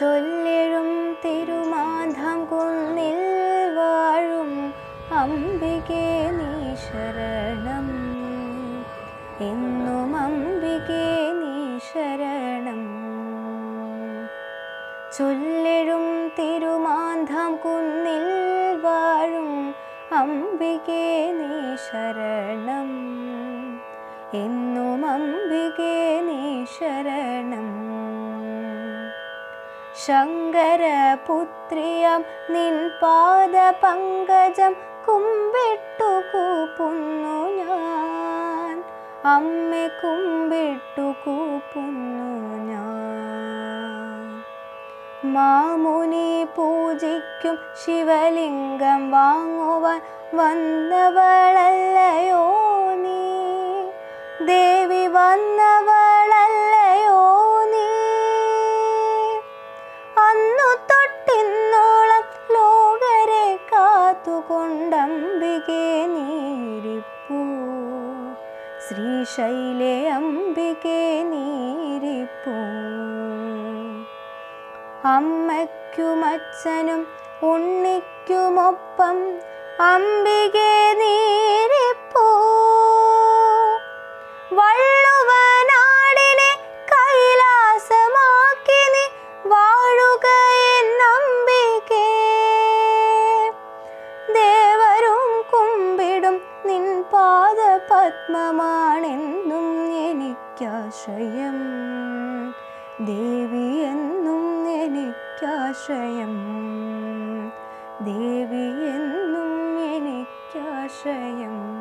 ചൊല്ലിഴും തിരുമാന്ധം കുന്നിൽ വാഴും അംബികേ നീ ശരണം. എന്നും അംബികേ നീ ശരണം. ചൊല്ലിഴും തിരുമാന്ധം കുന്നിൽ വാഴും അംബികേ നീ ശരണം. എന്നും അംബികേ നീ ശരണം. ശങ്കരപുത്രിയം നിൻ പാദ പങ്കജം കുമ്പിട്ടു കൂപ്പുന്നു ഞാൻ. അമ്മ കുമ്പിട്ടു കൂപ്പുന്നു ഞാൻ. മാമുനി പൂജിക്കും ശിവലിംഗം വാങ്ങുവാൻ വന്നവളല്ലയോ കാത്തുകൊണ്ടംബികെ നീരിപ്പൂ. ശ്രീശൈലെ അംബികെ നീരിപ്പൂ. അമ്മയ്ക്കുമച്ഛനും ഉണ്ണിക്കുമൊപ്പം അംബികെ നീരിപ്പൂ പാദ പത്മമാണെന്നും എനിക്കാശ്രയം ദേവി എന്നും എനിക്കാശയം. ദേവി എന്നും എനിക്കാശ്രയം